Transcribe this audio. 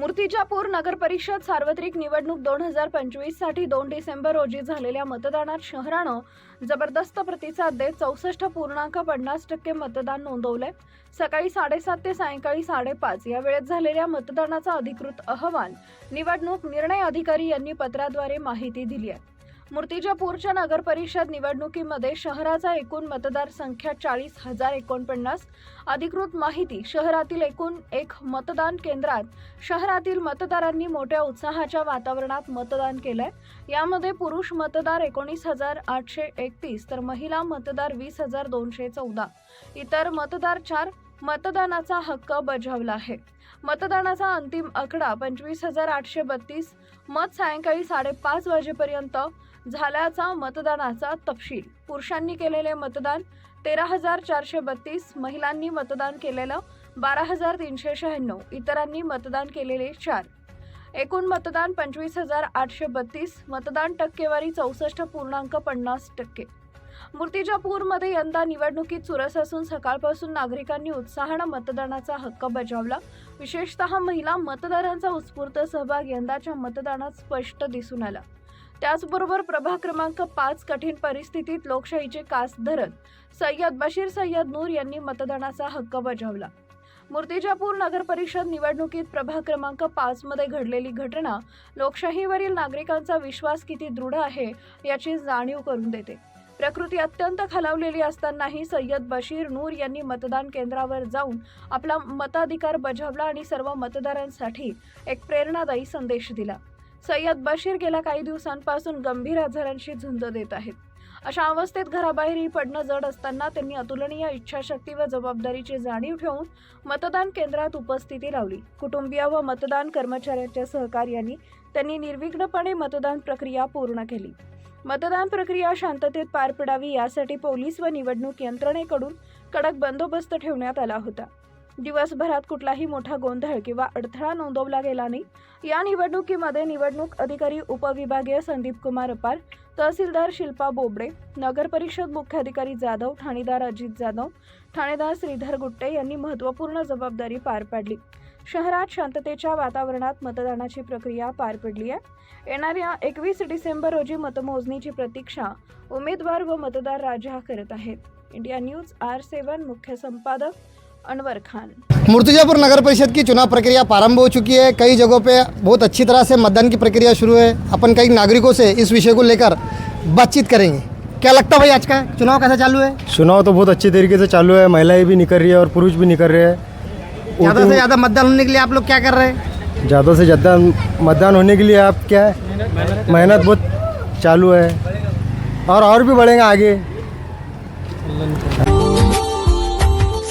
मूर्तिजापूर नगर परिषद सार्वत्रिक निवडणूक दोन हजार पंचवीससाठी दोन डिसेंबर रोजी झालेल्या मतदानात शहरानं जबरदस्त प्रतिसाद देत चौसष्ट पूर्णांक पन्नास टक्के मतदान नोंदवलंय. सकाळी साडेसात ते सायंकाळी साडेपाच या वेळेत झालेल्या मतदानाचा अधिकृत अहवाल निवडणूक निर्णय अधिकारी यांनी पत्राद्वारे माहिती दिली आहे. मूर्तिजापूरच्या नगर परिषद निवडणुकीमध्ये शहराचा एकूण मतदार संख्या चाळीस हजार एकोणपन्नास. अधिकृत माहिती शहरातील एकूण एक मतदान केंद्रात शहरातील मतदारांनी मोठ्या उत्साहाच्या वातावरणात मतदान केलंय. यामध्ये पुरुष मतदार एकोणीस हजार आठशे एकतीस तर महिला मतदार वीस हजार दोनशे चौदा. इतर मतदार चार मतदानाचा हक्क बजावला आहे. मतदानाचा अंतिम आकडा पंचवीस हजार आठशे बत्तीस. मत सायंकाळी साडेपाच वाजेपर्यंत झाल्याचा मतदानाचा तपशील. पुरुषांनी केलेले मतदान तेरा हजार चारशे बत्तीस महिलांनी मतदान केलेलं बारा हजार तीनशे शहाण्णव इतरांनी मतदान केलेले चार. एकूण मतदान पंचवीस हजार आठशे बत्तीस मतदान टक्केवारी चौसष्ट पूर्णांक पन्नास टक्के. मूर्तिजापूरमध्ये यंदा निवडणुकीत चुरस असून सकाळपासून नागरिकांनी उत्साहानं मतदानाचा हक्क बजावला. विशेषतः महिला मतदारांचा उत्स्फूर्त सहभाग यंदाच्या मतदानात स्पष्ट दिसून आला. त्याचबरोबर प्रभाग क्रमांक पाच कठीण परिस्थितीत लोकशाहीचे कास धरत सय्यद बशीर सय्यद नूर यांनी मतदानाचा हक्क बजावला. मूर्तिजापूर नगर परिषद निवडणुकीत प्रभाग क्रमांक पाच मध्ये घडलेली घटना लोकशाहीवरील नागरिकांचा विश्वास किती दृढ आहे याची जाणीव करून देते. प्रकृती अत्यंत खालावलेली असतानाही सय्यद बशीर नूर यांनी मतदान केंद्रावर जाऊन आपला मताधिकार बजावला आणि सर्व मतदारांसाठी एक प्रेरणादायी संदेश दिला. सय्यद बशीर गेल्या काही दिवसांपासून गंभीर आजारांशी झुंज देत आहेत. अशा अवस्थेत घराबाहेरही पडणं जड असताना त्यांनी अतुलनीय इच्छाशक्ती व जबाबदारीची जाणीव ठेवून मतदान केंद्रात उपस्थिती लावली. कुटुंबीय व मतदान कर्मचाऱ्यांच्या सहकार्याने त्यांनी निर्विघ्नपणे मतदान प्रक्रिया पूर्ण केली. मतदान प्रक्रिया शांततेत पार पडावी यासाठी पोलीस व निवडणूक यंत्रणेकडून कडक बंदोबस्त ठेवण्यात आला होता. दिवसभरात कुठलाही मोठा गोंधळ किंवा अडथळा नोंदवला गेला नाही. या निवडणुकीमध्ये निवडणूक अधिकारी उपविभागीय संदीप कुमार अपार तहसीलदार शिल्पा बोबडे नगर परिषद मुख्याधिकारी जाधव ठाणेदार अजित जाधव ठाणेदार श्रीधर गुट्टे यांनी महत्त्वपूर्ण जबाबदारी पार पाडली. शहरात शांततेच्या वातावरणात मतदानाची प्रक्रिया पार पडली आहे. येणाऱ्या एकवीस डिसेंबर रोजी मतमोजणीची प्रतीक्षा उमेदवार व मतदार राजा करत आहेत. इंडिया न्यूज आर सेवन मुख्य संपादक अनवर खान। मुर्तिजापुर नगर परिषद की चुनाव प्रक्रिया प्रारंभ हो चुकी है। कई जगहों पे बहुत अच्छी तरह से मतदान की प्रक्रिया शुरू है। अपन कई नागरिकों से इस विषय को लेकर बातचीत करेंगे। क्या लगता है भाई आज का चुनाव कैसा चालू है? चुनाव तो बहुत अच्छी तरीके से चालू है। महिलाएँ भी निकल रही है और पुरुष भी निकल रहे हैं। ज़्यादा से ज़्यादा मतदान होने के लिए आप लोग क्या कर रहे हैं? ज़्यादा से ज़्यादा मतदान होने के लिए आप क्या है मेहनत बहुत चालू है। और और भी बढ़ेंगे आगे।